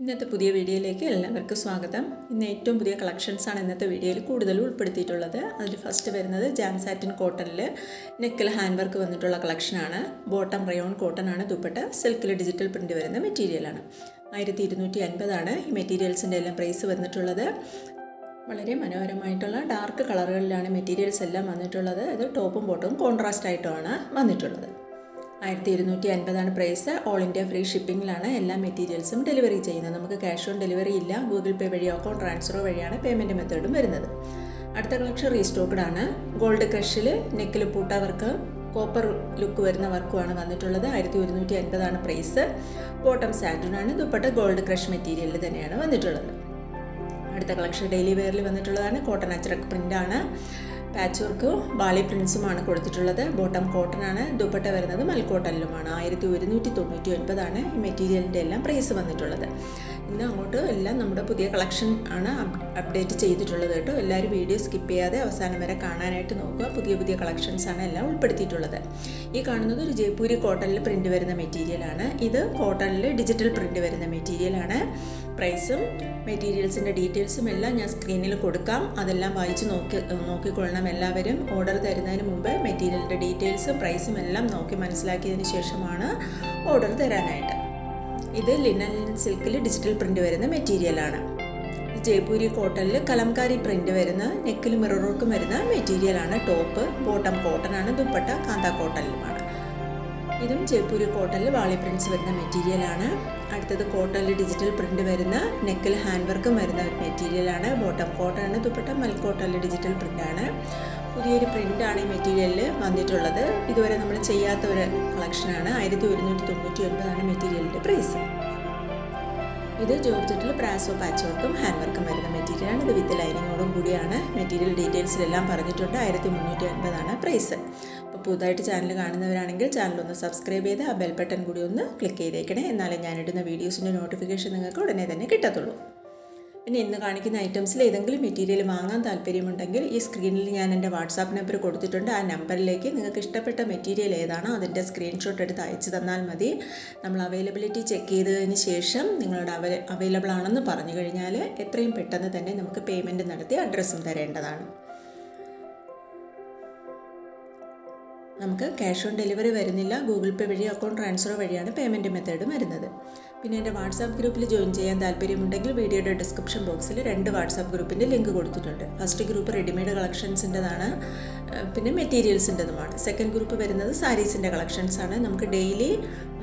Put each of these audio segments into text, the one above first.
ഇന്നത്തെ പുതിയ വീഡിയോയിലേക്ക് എല്ലാവർക്കും സ്വാഗതം. ഇന്ന് ഏറ്റവും പുതിയ കളക്ഷൻസ് ആണ് ഇന്നത്തെ വീഡിയോയിൽ കൂടുതൽ ഉൾപ്പെടുത്തിയിട്ടുള്ളത്. അതിൽ ഫസ്റ്റ് വരുന്നത് ജാം സാറ്റിൻ കോട്ടണിൽ നെക്കിൽ ഹാൻഡ് വർക്ക് വന്നിട്ടുള്ള കളക്ഷനാണ് ബോട്ടം റയോൺ കോട്ടൺ ആണ് ദുപ്പട്ട. സിൽക്കിൽ ഡിജിറ്റൽ പ്രിന്റ് വരുന്ന മെറ്റീരിയലാണ് ആയിരത്തി ഇരുന്നൂറ്റി അൻപതാണ് ഈ മെറ്റീരിയൽസിന്റെ എല്ലാം പ്രൈസ് വന്നിട്ടുള്ളത്. വളരെ മനോഹരമായിട്ടുള്ള ഡാർക്ക് കളറുകളിലാണ് മെറ്റീരിയൽസ് എല്ലാം വന്നിട്ടുള്ളത്. ഇത് ടോപ്പും ബോട്ടവും കോൺട്രാസ്റ്റ് ആയിട്ടുമാണ് വന്നിട്ടുള്ളത്. ആയിരത്തി ഇരുന്നൂറ്റി അൻപതാണ് പ്രൈസ്. ഓൾ ഇന്ത്യ ഫ്രീ ഷിപ്പിംഗിലാണ് എല്ലാ മെറ്റീരിയൽസും ഡെലിവറി ചെയ്യുന്നത്. നമുക്ക് ക്യാഷ് ഓൺ ഡെലിവറി ഇല്ല. ഗൂഗിൾ പേ വഴിയോ അക്കൗണ്ട് ട്രാൻസ്ഫറോ വഴിയാണ് പേയ്മെന്റ് മെത്തേഡും വരുന്നത്. അടുത്ത കളക്ഷൻ റീസ്റ്റോക്ക്ഡ് ആണ്. ഗോൾഡ് ക്രഷിൽ നെക്കിൽ പൂട്ട വർക്ക് കോപ്പർ ലുക്ക് വരുന്ന വർക്കുമാണ് വന്നിട്ടുള്ളത് ആയിരത്തി ഒരുന്നൂറ്റി അൻപതാണ് പ്രൈസ്. ബോട്ടം സാൻഡൂണാണ് ദുപ്പട്ട ഗോൾഡ് ക്രഷ് മെറ്റീരിയലിൽ തന്നെയാണ് വന്നിട്ടുള്ളത്. അടുത്ത കളക്ഷൻ ഡെയിലി വെയറിൽ വന്നിട്ടുള്ളതാണ്. കോട്ടൺ അച്ചറക്ക് പ്രിന്റാണ് പാച്ച് വർക്കും ബാളി പ്രിൻസുമാണ് കൊടുത്തിട്ടുള്ളത്. ബോട്ടം കോട്ടൺ ആണ് ദുപ്പട്ട വരുന്നത്. മൽക്കോട്ടനിലുമാണ് ആയിരത്തി ഒരുന്നൂറ്റി തൊണ്ണൂറ്റി ഒൻപതാണ് ഈ മെറ്റീരിയലിന്റെ എല്ലാം പ്രൈസ് വന്നിട്ടുള്ളത്. ഇന്ന് അങ്ങോട്ട് എല്ലാം നമ്മുടെ പുതിയ കളക്ഷൻ ആണ് അപ്ഡേറ്റ് ചെയ്തിട്ടുള്ളത് കേട്ടോ. എല്ലാവരും വീഡിയോ സ്കിപ്പ് ചെയ്യാതെ അവസാനം വരെ കാണാനായിട്ട് നോക്കുക. പുതിയ പുതിയ കളക്ഷൻസ് ആണ് എല്ലാം ഉൾപ്പെടുത്തിയിട്ടുള്ളത്. ഈ കാണുന്നത് ഒരു ജയ്പൂരി കോട്ടണിൽ പ്രിന്റ് വരുന്ന മെറ്റീരിയലാണ്. ഇത് കോട്ടണിൽ ഡിജിറ്റൽ പ്രിന്റ് വരുന്ന മെറ്റീരിയലാണ്. പ്രൈസും മെറ്റീരിയൽസിന്റെ ഡീറ്റെയിൽസും എല്ലാം ഞാൻ സ്ക്രീനിൽ കൊടുക്കാം. അതെല്ലാം വായിച്ച് നോക്കി നോക്കിക്കൊള്ളണം എല്ലാവരും. ഓർഡർ തരുന്നതിന് മുമ്പ് മെറ്റീരിയലിന്റെ ഡീറ്റെയിൽസും പ്രൈസും എല്ലാം നോക്കി മനസ്സിലാക്കിയതിന് ശേഷമാണ് ഓർഡർ തരാനായിട്ട്. ഇത് ലിനൻ സിൽക്കിൽ ഡിജിറ്റൽ പ്രിന്റ് വരുന്ന മെറ്റീരിയലാണ് ജയ്പൂരി കോട്ടണിൽ കലംകാരി പ്രിന്റ് വരുന്ന നെക്കിൽ മിറർ വരുന്ന മെറ്റീരിയലാണ് ടോപ്പ് ബോട്ടം കോട്ടൺ ആണ്. ദുപ്പട്ട കാന്ത കോട്ടണിലുമാണ് ഇതും ജയ്പൂരി കോട്ടണിൽ വാളി പ്രിൻസ് വരുന്ന മെറ്റീരിയലാണ് അടുത്തത് കോട്ടണിൽ ഡിജിറ്റൽ പ്രിന്റ് വരുന്ന നെക്കിൽ ഹാൻഡ് വർക്കും വരുന്ന ഒരു മെറ്റീരിയലാണ് ബോട്ടം കോട്ടൺ ദുപ്പട്ട മൽ കോട്ടണിൽ ഡിജിറ്റൽ പ്രിന്റാണ് പുതിയൊരു പ്രിന്റാണ് ഈ മെറ്റീരിയലിൽ വന്നിട്ടുള്ളത്. ഇതുവരെ നമ്മൾ ചെയ്യാത്ത ഒരു കളക്ഷനാണ് ആയിരത്തി ഒരുന്നൂറ്റി തൊണ്ണൂറ്റി ഒൻപതാണ് മെറ്റീരിയലിന്റെ പ്രൈസ് ഇത് ജോർജറ്റിൽ പ്രാസോ പാച്ച് വർക്കും ഹാൻഡ് വർക്കും വരുന്ന മെറ്റീരിയലാണ് ഇത് വിത്ത് ലൈനിങ്ങോടും കൂടിയാണ്. മെറ്റീരിയൽ ഡീറ്റെയിൽസിലെല്ലാം പറഞ്ഞിട്ടുണ്ട്. ആയിരത്തി മുന്നൂറ്റി അൻപതാണ് പ്രൈസ് പുതുതായിട്ട് ചാനൽ കാണുന്നവരാണെങ്കിൽ ചാനൽ ഒന്ന് സബ്സ്ക്രൈബ് ചെയ്ത് ആ ബെൽ ബട്ടൺ കൂടി ഒന്ന് ക്ലിക്ക് ചെയ്തേക്കണേ. എന്നാലേ ഞാനിടുന്ന വീഡിയോസിന്റെ നോട്ടിഫിക്കേഷൻ നിങ്ങൾക്ക് ഉടനെ തന്നെ കിട്ടത്തുള്ളൂ. പിന്നെ ഇന്ന് കാണിക്കുന്ന ഐറ്റംസിൽ ഏതെങ്കിലും മെറ്റീരിയൽ വാങ്ങാൻ താല്പര്യമുണ്ടെങ്കിൽ ഈ സ്ക്രീനിൽ ഞാൻ എന്റെ വാട്സാപ്പ് നമ്പർ കൊടുത്തിട്ടുണ്ട്. ആ നമ്പറിലേക്ക് നിങ്ങൾക്ക് ഇഷ്ടപ്പെട്ട മെറ്റീരിയൽ ഏതാണോ അതിന്റെ സ്ക്രീൻഷോട്ട് എടുത്ത് അയച്ചു തന്നാൽ മതി. നമ്മൾ അവൈലബിലിറ്റി ചെക്ക് ചെയ്തതിന് ശേഷം നിങ്ങളുടെ അവൈ അവൈലബിൾ ആണെന്ന് പറഞ്ഞു കഴിഞ്ഞാൽ എത്രയും പെട്ടെന്ന് തന്നെ നമുക്ക് പേയ്മെന്റ് നടത്തി അഡ്രസ്സും തരേണ്ടതാണ്. നമുക്ക് ക്യാഷ് ഓൺ ഡെലിവറി വരുന്നില്ല. ഗൂഗിൾ പേ വഴി അക്കൗണ്ട് ട്രാൻസ്ഫർ വഴിയാണ് പേയ്മെന്റ് മെത്തേഡ് വരുന്നത്. പിന്നെ എന്റെ വാട്സാപ്പ് ഗ്രൂപ്പിൽ ജോയിൻ ചെയ്യാൻ താല്പര്യമുണ്ടെങ്കിൽ വീഡിയോയുടെ ഡിസ്ക്രിപ്ഷൻ ബോക്സിൽ രണ്ട് വാട്സാപ്പ് ഗ്രൂപ്പിന്റെ ലിങ്ക് കൊടുത്തിട്ടുണ്ട്. ഫസ്റ്റ് ഗ്രൂപ്പ് റെഡിമെയ്ഡ് കളക്ഷൻസിന്റെതാണ് പിന്നെ മെറ്റീരിയൽസിന്റെതുമാണ്. സെക്കൻഡ് ഗ്രൂപ്പ് വരുന്നത് സാരീസിന്റെ കളക്ഷൻസാണ്. നമുക്ക് ഡെയിലി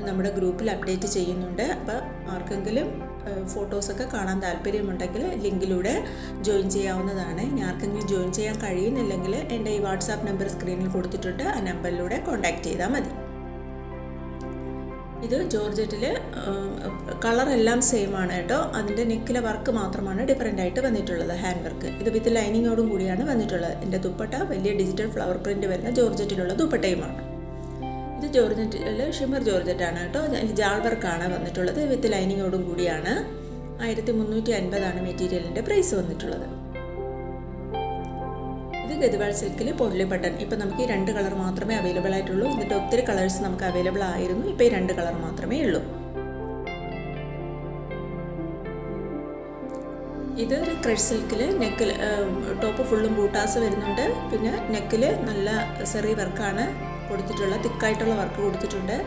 നമ്മുടെ ഗ്രൂപ്പിൽ അപ്ഡേറ്റ് ചെയ്യുന്നുണ്ട്. അപ്പോൾ ആർക്കെങ്കിലും ഫോട്ടോസൊക്കെ കാണാൻ താല്പര്യമുണ്ടെങ്കിൽ ലിങ്കിലൂടെ ജോയിൻ ചെയ്യാവുന്നതാണ്. ഇനി ആർക്കെങ്കിലും ജോയിൻ ചെയ്യാൻ കഴിയുന്നില്ലെങ്കിൽ എന്റെ ഈ വാട്സാപ്പ് നമ്പർ സ്ക്രീനിൽ കൊടുത്തിട്ടുണ്ട്. ആ നമ്പറിലൂടെ കോൺടാക്റ്റ് ചെയ്താൽ മതി. ഇത് ജോർജറ്റിൽ കളറെല്ലാം സെയിം ആണ് കേട്ടോ. അതിന്റെ നെക്കിലെ വർക്ക് മാത്രമാണ് ഡിഫറെന്റ് ആയിട്ട് വന്നിട്ടുള്ളത് ഹാൻഡ് വർക്ക്. ഇത് വിത്ത് ലൈനിങ്ങോടും കൂടിയാണ് വന്നിട്ടുള്ളത്. എന്റെ ദുപ്പട്ട വലിയ ഡിജിറ്റൽ ഫ്ലവർ പ്രിന്റ് വരുന്ന ജോർജറ്റിലുള്ള ദുപ്പട്ടയുമാണ്. ഇത് ജോർജറ്റിൽ ഷിമർ ജോർജറ്റാണ് കേട്ടോ. അതിൽ ജാൾ വർക്കാണ് വന്നിട്ടുള്ളത്. വിത്ത് ലൈനിങ്ങോടും കൂടിയാണ്. ആയിരത്തി മുന്നൂറ്റി അൻപതാണ് മെറ്റീരിയലിന്റെ പ്രൈസ് വന്നിട്ടുള്ളത്. ഇത് ഗതിവാൾ സിൽക്കിൽ പൊള്ളി ബട്ടൺ. ഇപ്പം നമുക്ക് ഈ രണ്ട് കളർ മാത്രമേ അവൈലബിൾ ആയിട്ടുള്ളൂ. എന്നിട്ട് ഒത്തിരി കളേഴ്സ് നമുക്ക് അവൈലബിൾ ആയിരുന്നു. ഇപ്പോൾ ഈ രണ്ട് കളർ മാത്രമേ ഉള്ളൂ. ഇത് ഒരു ക്രഷ് സിൽക്കിൽ നെക്കിൽ ടോപ്പ് ഫുള്ളും ബൂട്ടാസ് വരുന്നുണ്ട്. പിന്നെ നെക്കിൽ നല്ല സെറി വർക്കാണ്. കൊടുത്തിട്ടുള്ള തിക്കായിട്ടുള്ള വർക്ക് കൊടുത്തിട്ടുണ്ട്.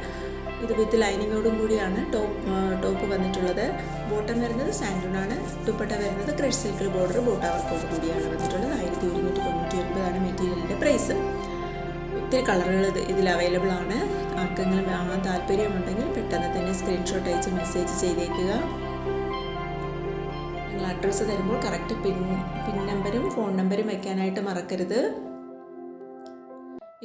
ഇത് വിത്ത് ലൈനിങ്ങോടും കൂടിയാണ് ടോപ്പ് ടോപ്പ് വന്നിട്ടുള്ളത്. ബോട്ടം വരുന്നത് സാൻഡൂണാണ് ദുപ്പട്ട വരുന്നത് ക്രഷ് സിൽക്കിൽ ബോർഡർ ബോട്ട വർക്കോട് കൂടിയാണ് വന്നിട്ടുള്ളത്. ആയിരത്തി ഒരുന്നൂറ്റി തൊണ്ണൂറ്റി ഒൻപതാണ് മെറ്റീരിയലിന്റെ പ്രൈസ് ഒത്തിരി കളറുകൾ ഇത് ഇതിൽ അവൈലബിൾ ആണ്. ആർക്കെങ്കിലും വാങ്ങാൻ താല്പര്യമുണ്ടെങ്കിൽ പെട്ടെന്ന് തന്നെ സ്ക്രീൻഷോട്ട് അയച്ച് മെസ്സേജ് ചെയ്തേക്കുക. നിങ്ങൾ അഡ്രസ്സ് തരുമ്പോൾ കറക്റ്റ് പിൻ പിൻ നമ്പരും ഫോൺ നമ്പരും വയ്ക്കാനായിട്ട് മറക്കരുത്.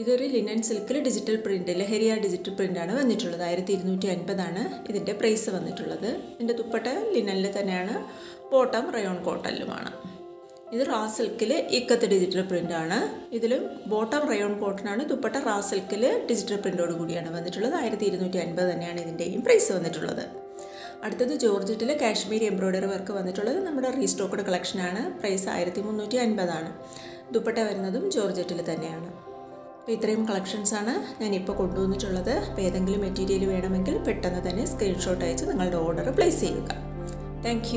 ഇതൊരു ലിനൻ സിൽക്കിൽ ഡിജിറ്റൽ പ്രിന്റ് ലഹരിയ ഡിജിറ്റൽ പ്രിന്റാണ് വന്നിട്ടുള്ളത് ആയിരത്തി ഇരുന്നൂറ്റി അൻപതാണ് ഇതിന്റെ പ്രൈസ് വന്നിട്ടുള്ളത്. ഇതിന്റെ തുപ്പട്ട ലിനനിൽ തന്നെയാണ്. ബോട്ടം റയോൺ കോട്ടനിലുമാണ് ഇത് റാ സിൽക്കിൽ ഇക്കത്ത് ഡിജിറ്റൽ പ്രിന്റാണ് ഇതിലും ബോട്ടം റയോൺ കോട്ടനാണ് തുപ്പട്ട റാ സിൽക്കിൽ ഡിജിറ്റൽ പ്രിന്റോട് കൂടിയാണ് വന്നിട്ടുള്ളത്. ആയിരത്തി ഇരുന്നൂറ്റി അൻപത് തന്നെയാണ് ഇതിന്റെയും പ്രൈസ് വന്നിട്ടുള്ളത്. അടുത്തത് ജോർജറ്റിൽ കാശ്മീരി എംബ്രോയ്ഡറി വർക്ക് വന്നിട്ടുള്ളത് നമ്മുടെ റീസ്റ്റോക്കഡ് കളക്ഷനാണ് പ്രൈസ് ആയിരത്തി മുന്നൂറ്റി അൻപതാണ് ദുപ്പട്ട വരുന്നതും ജോർജറ്റിൽ തന്നെയാണ്. അപ്പോൾ ഇത്രയും കളക്ഷൻസാണ് ഞാനിപ്പോൾ കൊണ്ടുവന്നിട്ടുള്ളത്. അപ്പോൾ ഏതെങ്കിലും മെറ്റീരിയൽ വേണമെങ്കിൽ പെട്ടെന്ന് തന്നെ സ്ക്രീൻഷോട്ട് അയച്ച് നിങ്ങളുടെ ഓർഡർ പ്ലേസ് ചെയ്യുക. താങ്ക്